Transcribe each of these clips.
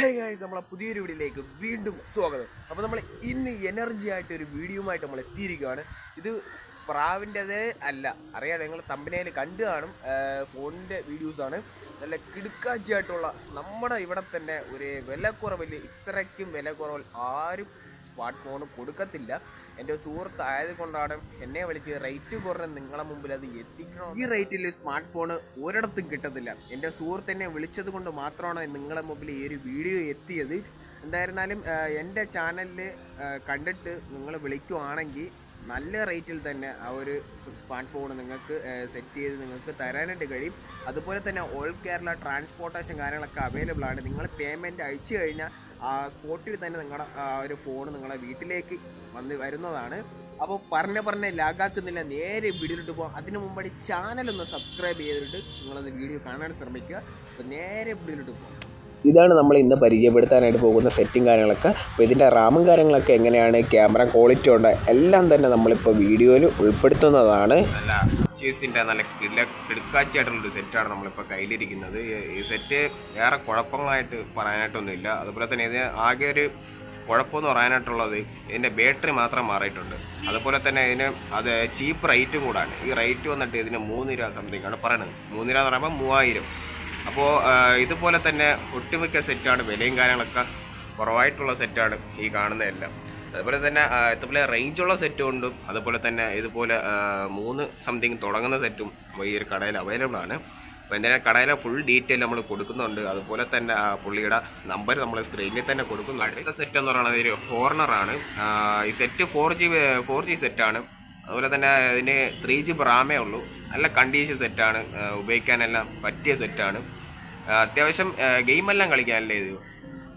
Hey guys നമ്മളെ പുതിയൊരു വീഡിയോയിലേക്ക് വീണ്ടും സ്വാഗതം. അപ്പോൾ നമ്മൾ ഇന്ന് എനർജി ആയിട്ട് ഒരു വീഡിയോയുമായിട്ട് നമ്മൾ എത്തിയിരിക്കുകയാണ്. ഇത് പ്രാവിന്റെതേ അല്ല. അറിയാം നിങ്ങൾ തമ്പനയിൽ കണ്ടു കാണും ഫോണിന്റെ വീഡിയോസാണ് നല്ല കിടുക്കാച്ചിയായിട്ടുള്ള നമ്മുടെ ഇവിടെ തന്നെ ഒരു വിലക്കുറവിൽ ഇത്രയ്ക്കും വിലക്കുറവിൽ ആരും സ്മാർട്ട് ഫോൺ കൊടുക്കത്തില്ല. എന്റെ സുഹൃത്ത് ആയതുകൊണ്ടാണ് എന്നെ വിളിച്ച് റേറ്റ് കുറഞ്ഞ് നിങ്ങളെ മുമ്പിൽ അത് എത്തിക്കണം? ഈ റേറ്റിൽ സ്മാർട്ട് ഫോൺ ഒരിടത്തും കിട്ടത്തില്ല. എന്റെ സുഹൃത്ത് എന്നെ വിളിച്ചത് കൊണ്ട് മാത്രമാണ് നിങ്ങളെ മുമ്പിൽ ഈ ഒരു വീഡിയോ എത്തിയത്. എന്തായിരുന്നാലും എന്റെ ചാനലിൽ കണ്ടിട്ട് നിങ്ങൾ വിളിക്കുവാണെങ്കിൽ നല്ല റേറ്റിൽ തന്നെ ആ ഒരു സ്മാർട്ട് ഫോൺ നിങ്ങൾക്ക് സെറ്റ് ചെയ്ത് നിങ്ങൾക്ക് തരാനായിട്ട് കഴിയും. അതുപോലെ തന്നെ ഓൾ കേരള ട്രാൻസ്പോർട്ടേഷൻ കാര്യങ്ങളൊക്കെ അവൈലബിൾ ആണ്. നിങ്ങൾ പേയ്മെന്റ് അയച്ചു കഴിഞ്ഞാൽ ആ സ്പോട്ടിൽ തന്നെ നിങ്ങളുടെ ഒരു ഫോൺ നിങ്ങളെ വീട്ടിലേക്ക് വന്ന് വരുന്നതാണ്. അപ്പോൾ പറഞ്ഞ പറഞ്ഞ ലാഗാക്കുന്നില്ല നേരെ വീഡിയോയിലോട്ട് പോകാം അതിന് മുമ്പായിട്ട് ചാനലൊന്ന് സബ്സ്ക്രൈബ് ചെയ്തിട്ട് നിങ്ങളൊന്ന് വീഡിയോ കാണാൻ ശ്രമിക്കുക. അപ്പോൾ നേരെ വീഡിയോയിലോട്ട് പോകാം ഇതാണ് നമ്മൾ ഇന്ന് പരിചയപ്പെടുത്താനായിട്ട് പോകുന്ന സെറ്റും കാര്യങ്ങളൊക്കെ. അപ്പോൾ ഇതിന്റെ റാമും കാര്യങ്ങളൊക്കെ എങ്ങനെയാണ് ക്യാമറ ക്വാളിറ്റി ഉണ്ട് എല്ലാം തന്നെ നമ്മളിപ്പോൾ വീഡിയോയിൽ ഉൾപ്പെടുത്തുന്നതാണ്. നല്ല നല്ല കിട കിടക്കാച്ചിയായിട്ടുള്ളൊരു സെറ്റാണ് നമ്മളിപ്പോൾ കയ്യിലിരിക്കുന്നത്. ഈ സെറ്റ് വേറെ കുഴപ്പങ്ങളായിട്ട് പറയാനായിട്ടൊന്നുമില്ല. അതുപോലെ തന്നെ ഇത് ആകെ ഒരു കുഴപ്പമെന്ന് പറയാനായിട്ടുള്ളത് ഇതിന്റെ ബാറ്ററി മാത്രം മാറിയിട്ടുണ്ട്. അതുപോലെ തന്നെ ഇതിന് അത് ചീപ്പ് റേറ്റും കൂടാണ്. ഈ റേറ്റ് വന്നിട്ട് ഇതിന് മൂന്ന് രൂപ സംതിങ് ആണ്. പറയുന്നത് മൂന്ന് രൂപ എന്ന് പറയുമ്പോൾ മൂവായിരം. അപ്പോൾ ഇതുപോലെ തന്നെ ഒട്ടുമിക്ക സെറ്റാണ് വിലയും കാര്യങ്ങളൊക്കെ കുറവായിട്ടുള്ള സെറ്റാണ് ഈ കാണുന്നതെല്ലാം. അതുപോലെ തന്നെ ഇതുപോലെ റേഞ്ചുള്ള സെറ്റും ഉണ്ട് അതുപോലെ തന്നെ ഇതുപോലെ മൂന്ന് സംതിങ് തുടങ്ങുന്ന സെറ്റും ഈ ഒരു കടയിൽ അവൈലബിൾ ആണ്. അപ്പോൾ എന്തായാലും കടയിലെ ഫുൾ ഡീറ്റെയിൽ നമ്മൾ കൊടുക്കുന്നുണ്ട്. അതുപോലെ തന്നെ പുള്ളിയുടെ നമ്പർ നമ്മൾ സ്ക്രീനിൽ തന്നെ കൊടുക്കുന്നു അടുത്ത സെറ്റ് എന്ന് പറയുന്നത് ഒരു ഫോറിനറാണ് ഈ set four G four G സെറ്റാണ് അതുപോലെ തന്നെ ഇതിന് ത്രീ ജി റാമേ ഉള്ളൂ. നല്ല കണ്ടീഷൻ സെറ്റാണ് ഉപയോഗിക്കാനെല്ലാം പറ്റിയ സെറ്റാണ് അത്യാവശ്യം ഗെയിമെല്ലാം കളിക്കാനല്ലേ ഇത്?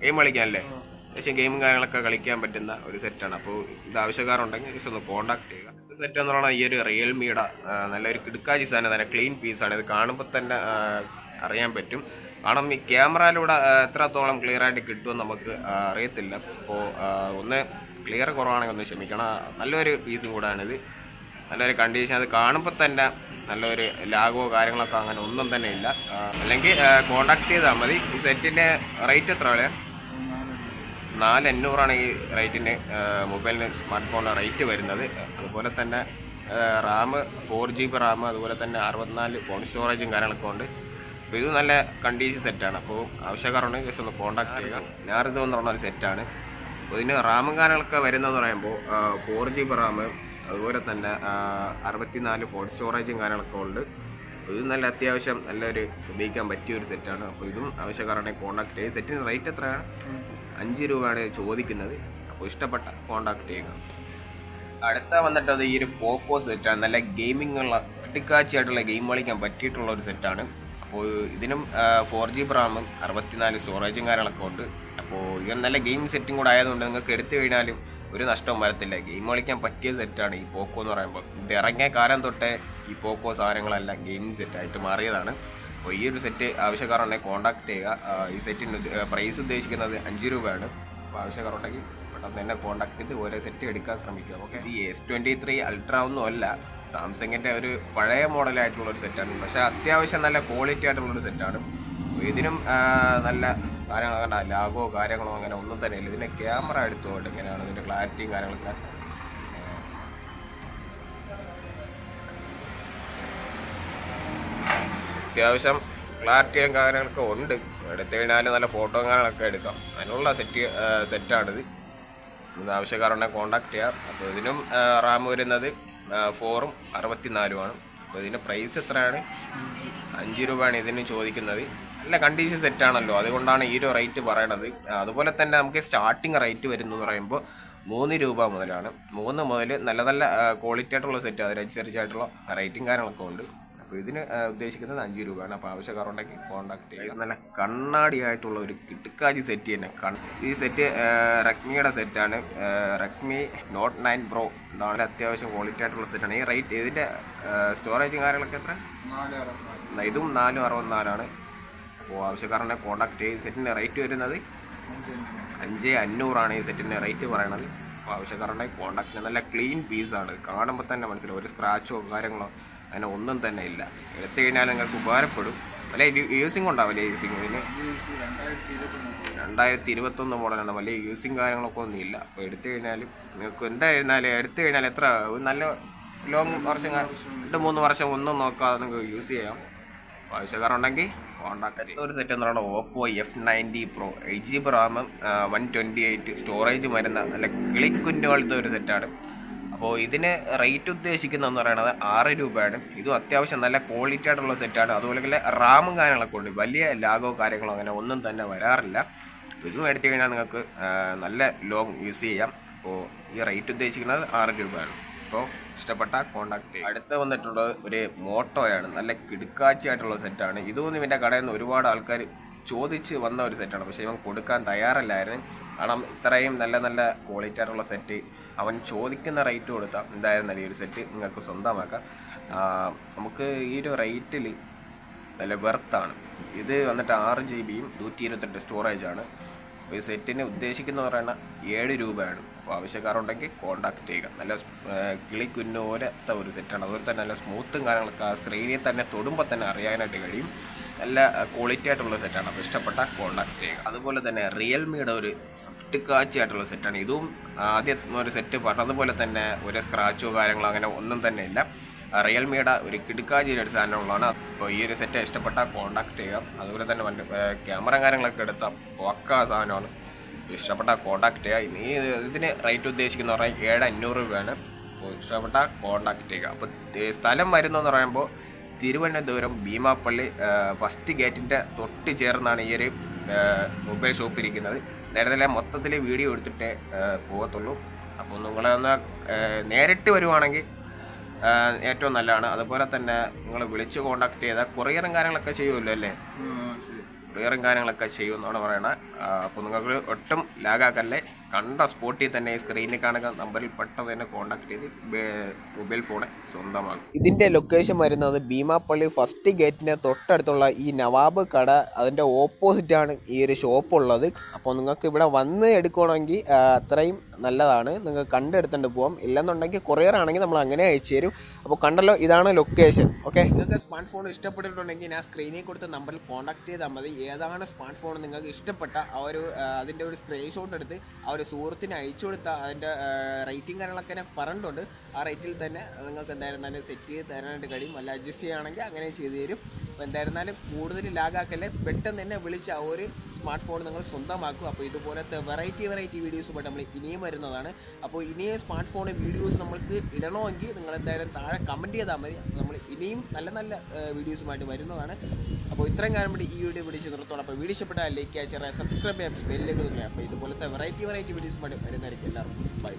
ഗെയിം കളിക്കാനല്ലേ? അത്യാവശ്യം ഗെയിമും കാര്യങ്ങളൊക്കെ കളിക്കാൻ പറ്റുന്ന ഒരു സെറ്റാണ് അപ്പോൾ ഇത് ആവശ്യക്കാരുണ്ടെങ്കിൽ ജസ്റ്റ് ഒന്ന് കോൺടാക്ട് ചെയ്യുക. അടുത്ത സെറ്റ് എന്ന് പറയുന്നത് ഈ ഒരു റിയൽമിയുടെ നല്ലൊരു കിടുക്കാജി സാധനം തന്നെ ക്ലീൻ പീസാണ് ഇത് കാണുമ്പോൾ തന്നെ അറിയാൻ പറ്റും. കാരണം ഈ ക്യാമറയിലൂടെ എത്രത്തോളം ക്ലിയർ ആയിട്ട് കിട്ടുമെന്ന് നമുക്ക് അറിയത്തില്ല. അപ്പോൾ ഒന്ന് ക്ലിയർ കുറവാണെങ്കിൽ ഒന്ന് ക്ഷമിക്കണം. നല്ലൊരു പീസും കൂടാണിത് നല്ലൊരു കണ്ടീഷൻ അത് കാണുമ്പോൾ തന്നെ നല്ലൊരു ലാഗോ കാര്യങ്ങളൊക്കെ അങ്ങനെ ഒന്നും തന്നെ ഇല്ല. അല്ലെങ്കിൽ കോണ്ടാക്ട് ചെയ്താൽ മതി. ഈ സെറ്റിന്റെ റേറ്റ് എത്ര വില നാല് അഞ്ഞൂറാണ് ഈ റേറ്റിന് മൊബൈലിന് സ്മാർട്ട് ഫോണിന് റേറ്റ് വരുന്നത്. അതുപോലെ തന്നെ RAM four G B RAM അതുപോലെ തന്നെ അറുപത്തിനാല് ഫോൺ സ്റ്റോറേജും കാര്യങ്ങളൊക്കെ ഉണ്ട്. അപ്പോൾ ഇത് നല്ല കണ്ടീഷൻ സെറ്റാണ് അപ്പോൾ ആവശ്യക്കാരുണ്ടെങ്കിൽ ജസ്റ്റ് ഒന്ന് കോൺടാക്ട് ചെയ്യുക. നാറിസോ എന്ന് പറഞ്ഞ ഒരു സെറ്റാണ് അപ്പോൾ ഇതിന് റാമും കാര്യങ്ങളൊക്കെ വരുന്നതെന്ന് പറയുമ്പോൾ ഫോർ ജി ബി റാം അതുപോലെ തന്നെ അറുപത്തിനാല് ഫോൺ സ്റ്റോറേജും കാര്യങ്ങളൊക്കെ ഉണ്ട്. അപ്പോൾ ഇത് നല്ല അത്യാവശ്യം നല്ലൊരു ഉപയോഗിക്കാൻ പറ്റിയ ഒരു സെറ്റാണ് അപ്പോൾ ഇതും ആവശ്യക്കാരാണെങ്കിൽ കോൺടാക്ട് ചെയ്യുക സെറ്റിന് റേറ്റ് എത്രയാണ്? അഞ്ച് രൂപയാണ് ചോദിക്കുന്നത്. അപ്പോൾ ഇഷ്ടപ്പെട്ട കോൺടാക്ട് ചെയ്യുക. അടുത്ത വന്നിട്ട് അത് ഈ ഒരു പോക്കോ സെറ്റാണ് നല്ല ഗെയിമിംഗ് ഉള്ള വെട്ടിക്കാച്ചിയായിട്ടുള്ള ഗെയിം കളിക്കാൻ പറ്റിയിട്ടുള്ള ഒരു സെറ്റാണ് അപ്പോൾ ഇതിനും ഫോർ ജി റാമും അറുപത്തിനാല് സ്റ്റോറേജും കാര്യങ്ങളൊക്കെ ഉണ്ട്. അപ്പോൾ ഇത് നല്ല ഗെയിം സെറ്റും കൂടെ ആയതുകൊണ്ട് നിങ്ങൾക്ക് എടുത്തു കഴിഞ്ഞാലും ഒരു നഷ്ടവും വരത്തില്ല. ഗെയിം കളിക്കാൻ പറ്റിയ സെറ്റാണ് ഈ പോക്കോ എന്ന് പറയുമ്പോൾ. ഇത് ഇറങ്ങിയ കാലം തൊട്ടേ ഈ പോക്കോ സാധനങ്ങളെല്ലാം ഗെയിമിംഗ് സെറ്റായിട്ട് മാറിയതാണ്. അപ്പോൾ ഈ ഒരു സെറ്റ് ആവശ്യക്കാരുണ്ടെങ്കിൽ കോൺടാക്ട് ചെയ്യുക. ഈ സെറ്റിന് പ്രൈസ് ഉദ്ദേശിക്കുന്നത് അഞ്ച് രൂപയാണ്. അപ്പോൾ ആവശ്യക്കാരുണ്ടെങ്കിൽ പെട്ടെന്ന് തന്നെ കോൺടാക്ട് ചെയ്ത് ഓരോ സെറ്റ് എടുക്കാൻ ശ്രമിക്കുക. ഓക്കെ? ഈ എസ് ട്വന്റി ത്രീ അൾട്ര ഒന്നും അല്ല. സാംസങ്ങിന്റെ ഒരു പഴയ മോഡലായിട്ടുള്ള ഒരു സെറ്റാണ് പക്ഷേ അത്യാവശ്യം നല്ല ക്വാളിറ്റി ആയിട്ടുള്ളൊരു സെറ്റാണ് ഇതിനും നല്ല കാര്യങ്ങൾ കണ്ട ലാഗോ കാര്യങ്ങളോ അങ്ങനെ ഒന്നും തന്നെ ഇല്ല ഇതിന്റെ ക്യാമറ എടുത്തുകൊണ്ട് എങ്ങനെയാണ് ഇതിന്റെ ക്ലാരിറ്റിയും കാര്യങ്ങളൊക്കെ. അത്യാവശ്യം ക്ലാരിറ്റിയും കാര്യങ്ങളൊക്കെ ഉണ്ട്. എടുത്തു കഴിഞ്ഞാൽ നല്ല ഫോട്ടോ കാര്യങ്ങളൊക്കെ എടുക്കാം. അതിനുള്ള സെറ്റ് സെറ്റാണിത്. ഇത് ആവശ്യക്കാരുണ്ടെങ്കിൽ കോൺടാക്ട് ചെയ്യാം. അപ്പോൾ ഇതിനും റാം വരുന്നത് ഫോറും അറുപത്തിനാലുമാണ്. അപ്പോൾ ഇതിന്റെ പ്രൈസ് എത്രയാണ്? അഞ്ച് രൂപയാണ് ഇതിന് ചോദിക്കുന്നത്. നല്ല കണ്ടീഷൻ സെറ്റാണല്ലോ അതുകൊണ്ടാണ് ഈ ഒരു റേറ്റ് പറയണത്. അതുപോലെ തന്നെ നമുക്ക് സ്റ്റാർട്ടിങ് റേറ്റ് വരുന്നു എന്ന് പറയുമ്പോൾ മൂന്ന് രൂപ മുതലാണ്. മൂന്ന് മുതൽ നല്ല നല്ല ക്വാളിറ്റി ആയിട്ടുള്ള സെറ്റ് അതിനനുസരിച്ചായിട്ടുള്ള റേറ്റും കാര്യങ്ങളൊക്കെ ഉണ്ട്. അപ്പോൾ ഇതിന് ഉദ്ദേശിക്കുന്നത് അഞ്ച് രൂപയാണ്. അപ്പോൾ ആവശ്യക്കാരുണ്ടെങ്കിൽ കോൺടാക്ട് ചെയ്യുക. നല്ല കണ്ണാടി ആയിട്ടുള്ള ഒരു കിട്ടുക്കാജി സെറ്റ് തന്നെ. കൺ ഈ സെറ്റ് റെഡ്മിയുടെ സെറ്റാണ് റെഡ്മി നോട്ട് നയൻ പ്രോ ഇതാണ് അത്യാവശ്യം ക്വാളിറ്റി ആയിട്ടുള്ള സെറ്റാണ് ഈ റേറ്റ് ഇതിന്റെ സ്റ്റോറേജും കാര്യങ്ങളൊക്കെ എത്ര? ഇതും നാലും അറുപത്തിനാലാണ്. അപ്പോൾ ആവശ്യക്കാരനെ കോൺടാക്ട് ചെയ്ത് സെറ്റിന്റെ റേറ്റ് വരുന്നത് അഞ്ച് അഞ്ഞൂറാണ് ഈ സെറ്റിന്റെ റേറ്റ് പറയണത്. അപ്പോൾ ആവശ്യക്കാരുടെ കോൺടാക്ട് നല്ല ക്ലീൻ പീസാണ് കാണുമ്പോൾ തന്നെ മനസ്സിലാവും. ഒരു സ്ക്രാച്ചോ കാര്യങ്ങളോ അങ്ങനെ ഒന്നും തന്നെ ഇല്ല. എടുത്തു കഴിഞ്ഞാൽ നിങ്ങൾക്ക് ഉപകാരപ്പെടും. വലിയ യൂസിങ് ഉണ്ടാവില്ല യൂസിങ് ഇതിന് രണ്ടായിരത്തി ഇരുപത്തൊന്ന് മോഡലാണ്. വലിയ യൂസിങ് കാര്യങ്ങളൊക്കെ ഒന്നും ഇല്ല. അപ്പോൾ എടുത്തു കഴിഞ്ഞാലും നിങ്ങൾക്ക് എന്തായിരുന്നാലും എടുത്തു കഴിഞ്ഞാൽ എത്ര? നല്ല ലോങ് വർഷം രണ്ട് മൂന്ന് വർഷം ഒന്നും നോക്കാതെ നിങ്ങൾക്ക് യൂസ് ചെയ്യാം. ആവശ്യക്കാരുണ്ടെങ്കിൽ കോണ്ടാക്ട് ഒരു സെറ്റ് എന്ന് പറയുന്നത് Oppo F ninety pro eight G B റാമും വൺ ട്വന്റി എയ്റ്റ് സ്റ്റോറേജ് വരുന്ന നല്ല കിളിക്കുഞ്ഞ് പോലത്തെ ഒരു സെറ്റാണ് അപ്പോൾ ഇതിന് റേറ്റ് ഉദ്ദേശിക്കുന്നതെന്ന് പറയുന്നത് ആറ് രൂപയാണ്. ഇതും അത്യാവശ്യം നല്ല ക്വാളിറ്റി ആയിട്ടുള്ള സെറ്റാണ് അതുപോലെ റാമും കാര്യങ്ങളൊക്കെ ഉണ്ട്. വലിയ ലാഗോ കാര്യങ്ങളോ അങ്ങനെ ഒന്നും തന്നെ വരാറില്ല. ഇത് എടുത്തു കഴിഞ്ഞാൽ നിങ്ങൾക്ക് നല്ല ലോങ് യൂസ് ചെയ്യാം. അപ്പോൾ ഈ റേറ്റ് ഉദ്ദേശിക്കുന്നത് ആറ് രൂപയാണ്. അപ്പോൾ ഇഷ്ടപ്പെട്ട കോണ്ടാക്ട് അടുത്ത വന്നിട്ടുള്ളത് ഒരു മോട്ടോയാണ്. നല്ല കിടുക്കാച്ചിയായിട്ടുള്ള സെറ്റാണ്. ഇതൊന്നും ഇവന്റെ കടയിൽ നിന്ന് ഒരുപാട് ആൾക്കാർ ചോദിച്ച് വന്ന ഒരു സെറ്റാണ്. പക്ഷേ ഇവൻ കൊടുക്കാൻ തയ്യാറല്ലായിരുന്നു. കാരണം ഇത്രയും നല്ല നല്ല ക്വാളിറ്റി ആയിട്ടുള്ള സെറ്റ് അവൻ ചോദിക്കുന്ന റേറ്റ് കൊടുത്താൽ എന്തായാലും ഈ ഒരു സെറ്റ് നിങ്ങൾക്ക് സ്വന്തമാക്കാം. നമുക്ക് ഈ ഒരു റേറ്റിൽ നല്ല വെർത്താണ് ഇത് വന്നിട്ട് ആറ് ജി ബിയും നൂറ്റി ഇരുപത്തെട്ട് സ്റ്റോറേജാണ് ഈ സെറ്റിന് ഉദ്ദേശിക്കുന്ന പറയുന്ന ഏഴ് രൂപയാണ്. അപ്പോൾ ആവശ്യക്കാരുണ്ടെങ്കിൽ കോൺടാക്ട് ചെയ്യുക. നല്ല കിളിക്കുന്നോരത്ത ഒരു സെറ്റാണ്. അതുപോലെ തന്നെ നല്ല സ്മൂത്തും കാര്യങ്ങളൊക്കെ സ്ക്രീനിൽ തന്നെ തൊടുമ്പോൾ തന്നെ അറിയാനായിട്ട് കഴിയും. നല്ല ക്വാളിറ്റി ആയിട്ടുള്ള സെറ്റാണ്. അപ്പോൾ ഇഷ്ടപ്പെട്ട കോൺടാക്ട് ചെയ്യുക. അതുപോലെ തന്നെ റിയൽമിയുടെ ഒരു സട്ടിക്കാച്ചി ആയിട്ടുള്ള സെറ്റാണ്. ഇതും ആദ്യം ഒരു സെറ്റ് പറഞ്ഞതുപോലെ തന്നെ ഒരു സ്ക്രാച്ചോ കാര്യങ്ങളോ അങ്ങനെ ഒന്നും തന്നെ ഇല്ല. റിയൽമിയുടെ ഒരു കിടുക്കാജിയുടെ ഒരു സാധനമുള്ളതാണ്. അപ്പോൾ ഈ ഒരു സെറ്റ് ഇഷ്ടപ്പെട്ട കോൺടാക്ട് ചെയ്യുക. അതുപോലെ തന്നെ ക്യാമറ കാര്യങ്ങളൊക്കെ എടുത്ത പക്ക സാധനമാണ്. ഇഷ്ടപ്പെട്ട കോണ്ടാക്ട് ചെയ്യുക. ഇനി ഇതിന് റേറ്റ് ഉദ്ദേശിക്കുന്ന പറഞ്ഞാൽ ഏഴ് അഞ്ഞൂറ് രൂപയാണ്. അപ്പോൾ ഇഷ്ടപ്പെട്ട കോണ്ടാക്ട് ചെയ്യുക. അപ്പോൾ സ്ഥലം വരുന്നതെന്ന് പറയുമ്പോൾ തിരുവനന്തപുരം ഭീമാപ്പള്ളി ഫസ്റ്റ് ഗേറ്റിന്റെ തൊട്ട് ചേർന്നാണ് ഈ ഒരു മൊബൈൽ ഷോപ്പ് ഇരിക്കുന്നത്. നേരത്തെ മൊത്തത്തിൽ വീഡിയോ എടുത്തിട്ടേ പോകത്തുള്ളൂ. അപ്പോൾ നിങ്ങളൊന്ന് നേരിട്ട് വരുവാണെങ്കിൽ ഏറ്റവും നല്ലതാണ്. അതുപോലെ തന്നെ നിങ്ങൾ വിളിച്ച് കോണ്ടാക്ട് ചെയ്താൽ കൊറിയറും കാര്യങ്ങളൊക്കെ ചെയ്യുമല്ലോ അല്ലേ? കൊറിയറും കാര്യങ്ങളൊക്കെ ചെയ്യുമെന്നാണ് പറയണത് അപ്പോൾ നിങ്ങൾക്ക് ഒട്ടും ലാഗാക്കല്ലേ കണ്ട സ്പോട്ടിൽ തന്നെ സ്ക്രീനിൽ കാണുക നമ്പറിൽ പെട്ടെന്ന് തന്നെ കോൺടാക്ട് ചെയ്ത് മൊബൈൽ ഫോണ് സ്വന്തമാകും ഇതിന്റെ ലൊക്കേഷൻ വരുന്നത് ഭീമാപ്പള്ളി ഫസ്റ്റ് ഗേറ്റിന്റെ തൊട്ടടുത്തുള്ള ഈ നവാബ് കട അതിന്റെ ഓപ്പോസിറ്റാണ് ഈ ഒരു ഷോപ്പ് ഉള്ളത്. അപ്പോൾ നിങ്ങൾക്ക് ഇവിടെ വന്ന് എടുക്കണമെങ്കിൽ അത്രയും നല്ലതാണ്. നിങ്ങൾ കണ്ടെടുത്തുകൊണ്ട് പോകാം ഇല്ലെന്നുണ്ടെങ്കിൽ കൊറിയർ ആണെങ്കിൽ നമ്മൾ അങ്ങനെ അയച്ചു തരും. അപ്പോൾ കണ്ടല്ലോ ഇതാണ് ലൊക്കേഷൻ ഓക്കെ നിങ്ങൾക്ക് സ്മാർട്ട് ഫോൺ ഇഷ്ടപ്പെട്ടിട്ടുണ്ടെങ്കിൽ ഞാൻ സ്ക്രീനിൽ കൊടുത്ത നമ്പറിൽ കോൺടാക്ട് ചെയ്താൽ മതി. ഏതാണ് സ്മാർട്ട് ഫോൺ നിങ്ങൾക്ക് ഇഷ്ടപ്പെട്ട ആ ഒരു അതിന്റെ ഒരു സ്ക്രീൻഷോട്ട് എടുത്ത് ആ ഒരു സുഹൃത്തിന് അയച്ചു കൊടുത്ത അതിന്റെ റേറ്റിംഗ് കാര്യങ്ങളൊക്കെ ഞാൻ പറഞ്ഞിട്ടുണ്ട്. ആ റേറ്റിൽ തന്നെ നിങ്ങൾക്ക് എന്തായാലും തന്നെ സെറ്റ് ചെയ്ത് തരാനായിട്ട് കഴിയും. അല്ല അഡ്ജസ്റ്റ് ചെയ്യുകയാണെങ്കിൽ അങ്ങനെ ചെയ്തു തരും. അപ്പോൾ എന്തായിരുന്നാലും കൂടുതൽ ലാഗാക്കല്ലേ പെട്ടെന്ന് തന്നെ വിളിച്ച് ആ ഒരു സ്മാർട്ട് ഫോൺ നിങ്ങൾ സ്വന്തമാക്കും അപ്പോൾ ഇതുപോലത്തെ വെറൈറ്റി വെറൈറ്റി വീഡിയോസുമായിട്ട് നമ്മൾ ഇനിയും വരുന്നതാണ്. അപ്പോൾ ഇനിയും സ്മാർട്ട് ഫോണിൽ വീഡിയോസ് നമ്മൾക്ക് ഇടണമെങ്കിൽ നിങ്ങൾ എന്തായാലും താഴെ കമന്റ് ചെയ്താൽ മതി. നമ്മൾ ഇനിയും നല്ല നല്ല വീഡിയോസുമായിട്ട് വരുന്നതാണ്. അപ്പോൾ ഇത്രയും കാലം വേണ്ടി ഈ വീഡിയോ പിടിച്ച് നിർത്തോണം അപ്പോൾ വീഡിയോ ഇഷ്ടപ്പെട്ടാൽ ലൈക്ക് ചെയ്യുക സബ്സ്ക്രൈബ് ചെയ്യാം ബെല്ലേക്ക് തുടങ്ങുക അപ്പോൾ ഇതുപോലത്തെ വെറൈറ്റി വെറൈറ്റി വീഡിയോസുമായിട്ട് വരുന്നതായിരിക്കും എല്ലാവർക്കും. ബൈ